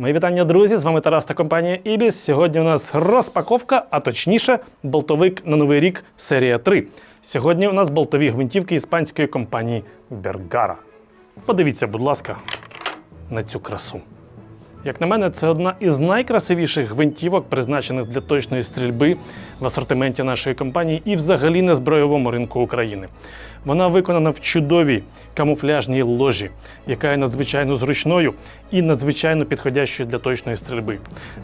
Мої вітання, друзі! З вами Тарас та компанія Ібіс. Сьогодні у нас розпаковка, а точніше, болтовик на новий рік серія 3. Сьогодні у нас болтові гвинтівки іспанської компанії Bergara. Подивіться, будь ласка, на цю красу. Як на мене, це одна із найкрасивіших гвинтівок, призначених для точної стрільби в асортименті нашої компанії і взагалі на збройовому ринку України. Вона виконана в чудовій камуфляжній ложі, яка є надзвичайно зручною і надзвичайно підходящою для точної стрільби.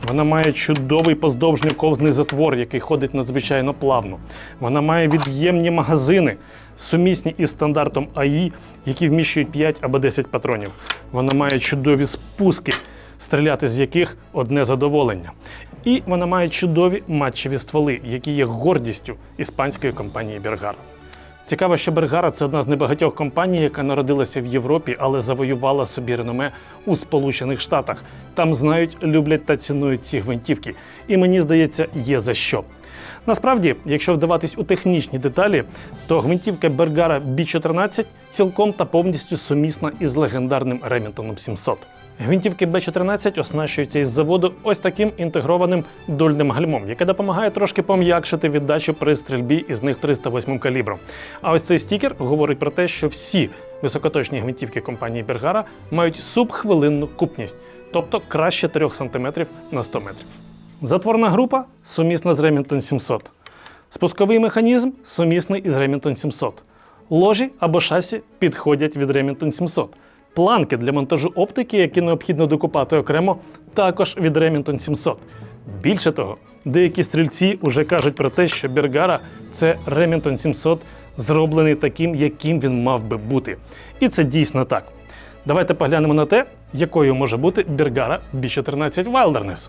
Вона має чудовий поздовжний ковзний затвор, який ходить надзвичайно плавно. Вона має від'ємні магазини, сумісні із стандартом АІ, які вміщують 5 або 10 патронів. Вона має чудові спуски стріляти з яких одне задоволення. І вона має чудові матчеві стволи, які є гордістю іспанської компанії Бергара. Цікаво, що Бергара це одна з небагатьох компаній, яка народилася в Європі, але завоювала собі реноме у Сполучених Штатах. Там знають, люблять та цінують ці гвинтівки. І мені здається, є за що. Насправді, якщо вдаватись у технічні деталі, то гвинтівка Бергара B14 цілком та повністю сумісна із легендарним Ремінтоном 700. Гвинтівки Б14 оснащуються із заводу ось таким інтегрованим дульним гальмом, яке допомагає трошки пом'якшити віддачу при стрільбі із них 308 калібром. А ось цей стікер говорить про те, що всі високоточні гвинтівки компанії Бергара мають субхвилинну купність, тобто краще 3 см на 100 метрів. Затворна група сумісна з Remington 700. Спусковий механізм сумісний із Remington 700. Ложі або шасі підходять від Remington 700. Планки для монтажу оптики, які необхідно докупати окремо, також від Remington 700. Більше того, деякі стрільці вже кажуть про те, що Бергара це Remington 700, зроблений таким, яким він мав би бути. І це дійсно так. Давайте поглянемо на те, якою може бути Бергара B14 Wilderness.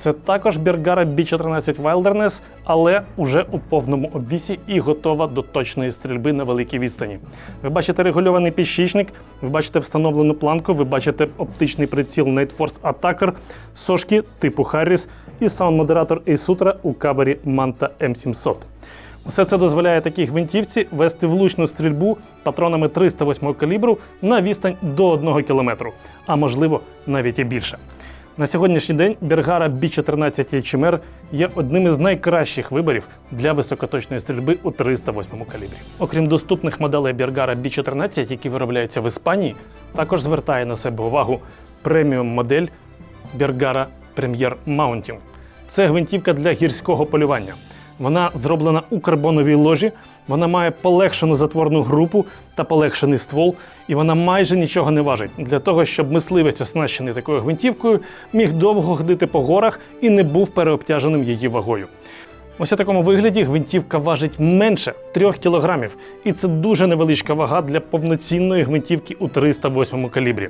Це також Бергара B14 Wilderness, але уже у повному обвісі і готова до точної стрільби на великій відстані. Ви бачите регульований піщичник, ви бачите встановлену планку, ви бачите оптичний приціл Night Force Attacker, сошки типу Harris і саунд-модератор Aisutra у кабері Manta M700. Все це дозволяє такій гвинтівці вести влучну стрільбу патронами 308 калібру на відстань до 1 кілометру, а можливо навіть і більше. На сьогоднішній день Бергара B14 HMR є одним із найкращих виборів для високоточної стрільби у 308 калібрі. Окрім доступних моделей Бергара B14, які виробляються в Іспанії, також звертає на себе увагу преміум модель Бергара Premier Mountain. Це гвинтівка для гірського полювання. Вона зроблена у карбоновій ложі, вона має полегшену затворну групу та полегшений ствол, і вона майже нічого не важить для того, щоб мисливець, оснащений такою гвинтівкою, міг довго ходити по горах і не був переобтяженим її вагою. Ось у такому вигляді гвинтівка важить менше 3 кілограмів, і це дуже невеличка вага для повноцінної гвинтівки у 308 калібрі.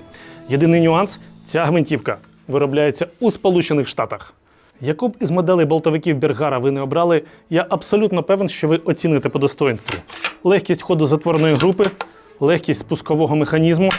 Єдиний нюанс ця гвинтівка виробляється у Сполучених Штатах. Яку б із моделей болтовиків Бергара ви не обрали, я абсолютно певен, що ви оціните по достоинству. Легкість ходу затворної групи, легкість спускового механізму,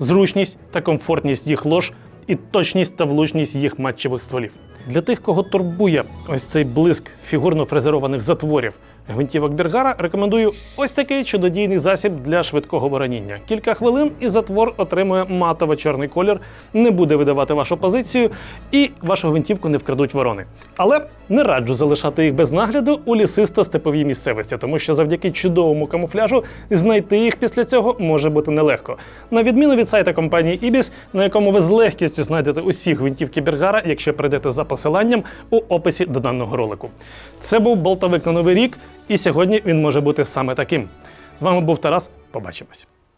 зручність та комфортність їх лож і точність та влучність їх матчевих стволів. Для тих, кого турбує ось цей блиск фігурно-фрезерованих затворів гвинтівок Бергара, рекомендую ось такий чудодійний засіб для швидкого вороніння. Кілька хвилин і затвор отримує матово-чорний колір, не буде видавати вашу позицію і вашу гвинтівку не вкрадуть ворони. Але не раджу залишати їх без нагляду у лісисто-степовій місцевості, тому що завдяки чудовому камуфляжу знайти їх після цього може бути нелегко. На відміну від сайта компанії Ibis, на якому ви з легкістю знайдете усі гвинтівки Бергара, якщо прийдете за посиланням у описі до даного ролику. Це був болтовик на новий рік, і сьогодні він може бути саме таким. З вами був Тарас. Побачимось.